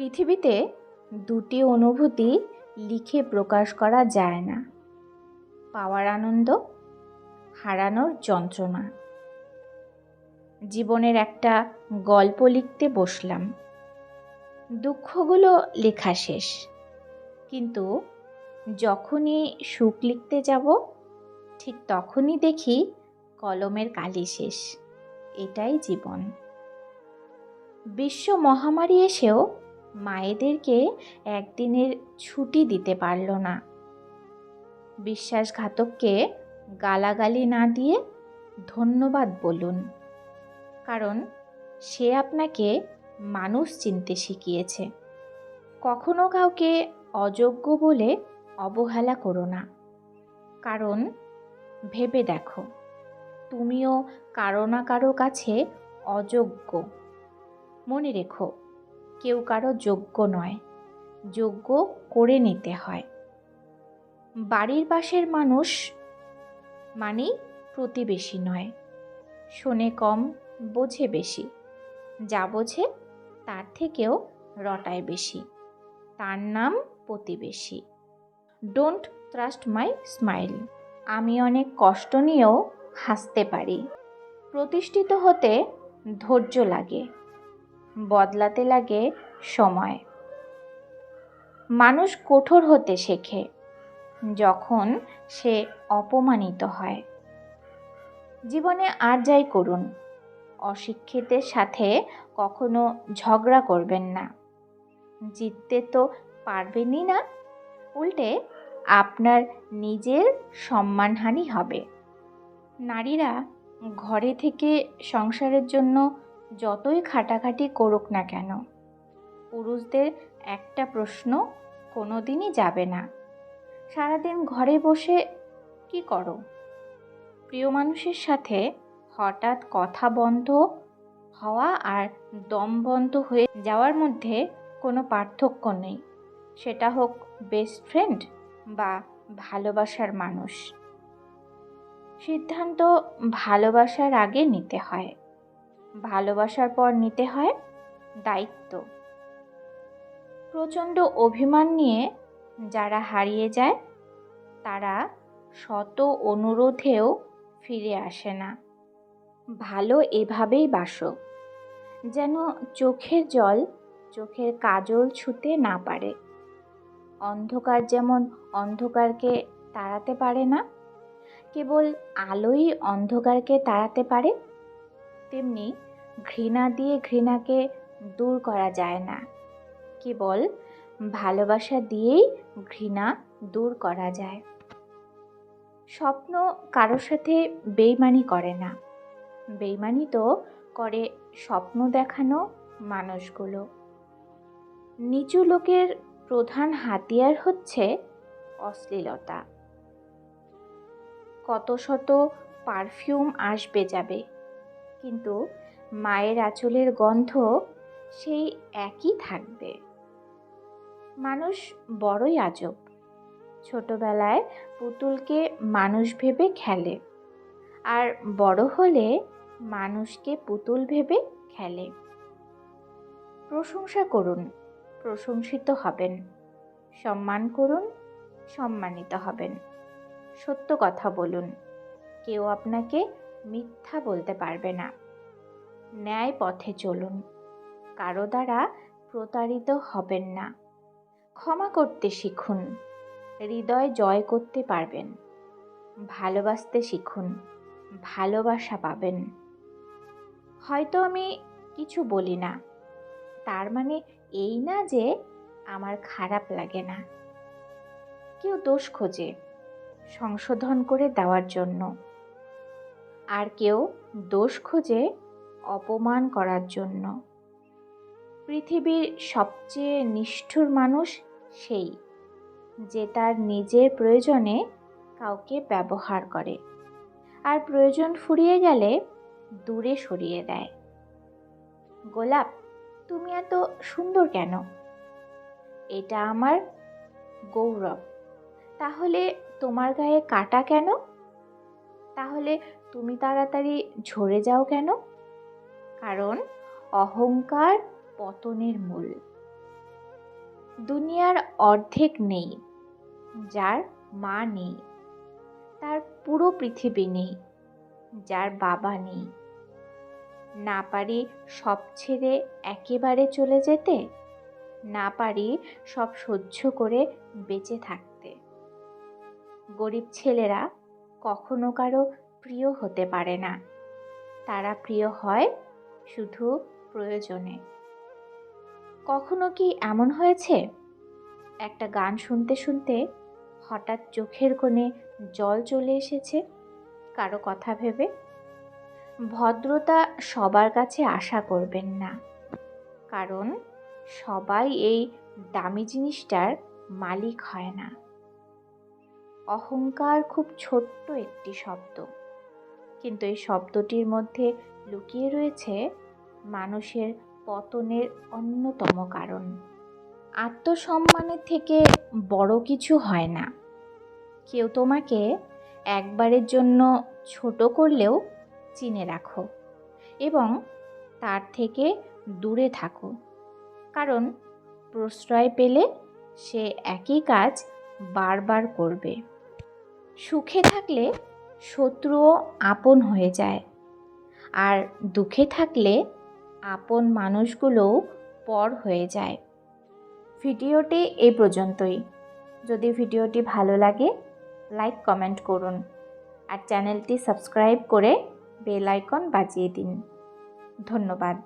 পৃথিবীতে দুটি অনুভূতি লিখে প্রকাশ করা যায় না। পাওয়ার আনন্দ, হারানোর যন্ত্রণা। জীবনের একটা গল্প লিখতে বসলাম। দুঃখগুলো লেখা শেষ। কিন্তু যখনই সুখ লিখতে যাব, ঠিক তখনই দেখি কলমের কালি শেষ। এটাই জীবন। বিশ্ব মহামারী এসেও মায়েদেরকে একদিনের ছুটি দিতে পারল না। বিশ্বাসঘাতককে গালাগালি না দিয়ে ধন্যবাদ বলুন, কারণ সে আপনাকে মানুষ চিনতে শিখিয়েছে। কখনো কাউকে অযোগ্য বলে অবহেলা করো না, কারণ ভেবে দেখো, তুমিও কারও না কারও কাছে অযোগ্য। মনে রেখো কেউ কারও যোগ্য নয়, যোগ্য করে নিতে হয়। বাড়ির পাশের মানুষ মানেই প্রতিবেশী নয়। শোনে কম, বোঝে বেশি। যা বোঝে, তার থেকেও রটায় বেশি। তার নাম প্রতিবেশী। ডোন্ট ট্রাস্ট মাই স্মাইল আমি অনেক কষ্ট নিয়েও হাসতে পারি। প্রতিষ্ঠিত হতে ধৈর্য লাগে। বদলাতে লাগে সময়। মানুষ কঠোর হতে শেখে, যখন সে অপমানিত হয়। জীবনে আর যাই করুন, অশিক্ষিতের সাথে কখনো ঝগড়া করবেন না। জিততে তো পারবেনই না, উল্টে আপনার নিজের সম্মানহানি হবে। নারীরা ঘরে থেকে সংসারের জন্য যতই খাটাখাটি করুক না কেন, পুরুষদের একটা প্রশ্ন কোনো দিনই যাবে না। সারাদিন ঘরে বসে কি করো? প্রিয় মানুষের সাথে হঠাৎ কথা বন্ধ হওয়া আর দম বন্ধ হয়ে যাওয়ার মধ্যে কোনো পার্থক্য নেই। সেটা হোক বেস্ট ফ্রেন্ড বা ভালোবাসার মানুষ। সিদ্ধান্ত ভালোবাসার আগে নিতে হয়। ভালোবাসার পর নিতে হয় দায়িত্ব। প্রচণ্ড অভিমান নিয়ে যারা হারিয়ে যায়, তারা শত অনুরোধেও ফিরে আসে না। ভালো এভাবেই বাসো, যেন চোখের জল চোখের কাজল ছুতে না পারে। অন্ধকার যেমন অন্ধকারকে তাড়াতে পারে না, কেবল আলোই অন্ধকারকে তাড়াতে পারে। তেমনি ঘৃণা দিয়ে ঘৃণাকে দূর করা যায় না। কেবল ভালোবাসা দিয়েই ঘৃণা দূর করা যায়। স্বপ্ন কারোর সাথে বেইমানি করে না। বেইমানি তো করে স্বপ্ন দেখানো মানুষগুলো। নিচু লোকের প্রধান হাতিয়ার হচ্ছে অশ্লীলতা। কত শত পারফিউম আসবে যাবে। কিন্তু মায়ের আঁচলের গন্ধ সেই একই থাকবে। মানুষ বড়ই আজব। ছোটবেলায় পুতুলকে মানুষ ভেবে খেলে আর বড় হলে মানুষকে পুতুল ভেবে খেলে। প্রশংসা করুন, প্রশংসিত হবেন, সম্মান করুন, সম্মানিত হবেন। সত্য কথা বলুন, কেউ আপনাকে মিথ্যা বলতে পারবে না। ন্যায় পথে চলুন। কারও দ্বারা প্রতারিত হবেন না। ক্ষমা করতে শিখুন। হৃদয় জয় করতে পারবেন। ভালোবাসতে শিখুন। ভালোবাসা পাবেন। হয়তো আমি কিছু বলি না। তার মানে এই না যে আমার খারাপ লাগে না। কেউ দোষ খোঁজে। সংশোধন করে দেওয়ার জন্য। আর কেউ দোষ খুঁজে অপমান করার জন্য। পৃথিবীর সবচেয়ে নিষ্ঠুর মানুষ সেই, যে তার নিজের প্রয়োজনে কাউকে ব্যবহার করে। আর প্রয়োজন ফুরিয়ে গেলে দূরে সরিয়ে দেয়। গোলাপ, তুমি এত সুন্দর কেন? এটা আমার গৌরব। তাহলে তোমার গায়ে কাটা কেন? তাহলে তুমি তাড়াতাড়ি ঝরে যাও কেন? কারণ অহংকার পতনের মূল। দুনিয়ার অর্ধেক নেই, যার মা নেই, তার পুরো পৃথিবী নেই, যার বাবা নেই। না পারি সব ছেড়ে একেবারে চলে যেতে, না পারি সব সহ্য করে বেঁচে থাকতে। গরিব ছেলেরা কখনো কারও প্রিয় হতে পারে না। তারা প্রিয় হয় শুধু প্রয়োজনে। কখনো কি এমন হয়েছে? একটা গান শুনতে শুনতে হঠাৎ চোখের কোণে জল চলে এসেছে, কারও কথা ভেবে? ভদ্রতা সবার কাছে আশা করবেন না, কারণ সবাই এই দামি জিনিসটার মালিক হয় না। অহংকার খুব ছোট্ট একটি শব্দ। কিন্তু এই শব্দটির মধ্যে লুকিয়ে রয়েছে মানুষের পতনের অন্যতম কারণ। আত্মসম্মানের থেকে বড় কিছু হয় না। কেউ তোমাকে একবারের জন্য ছোট করলেও চিনে রাখো এবং তার থেকে দূরে থাকো। কারণ প্রশ্রয় পেলে সে একই কাজ বারবার করবে। সুখে থাকলে শত্রুও আপন হয়ে যায়। আর দুঃখে থাকলে আপন মানুষগুলোও পর হয়ে যায়। ভিডিওটি এই পর্যন্তই। যদি ভিডিওটি ভালো লাগে, লাইক, কমেন্ট করুন। আর চ্যানেলটি সাবস্ক্রাইব করে বেল আইকন বাজিয়ে দিন। ধন্যবাদ।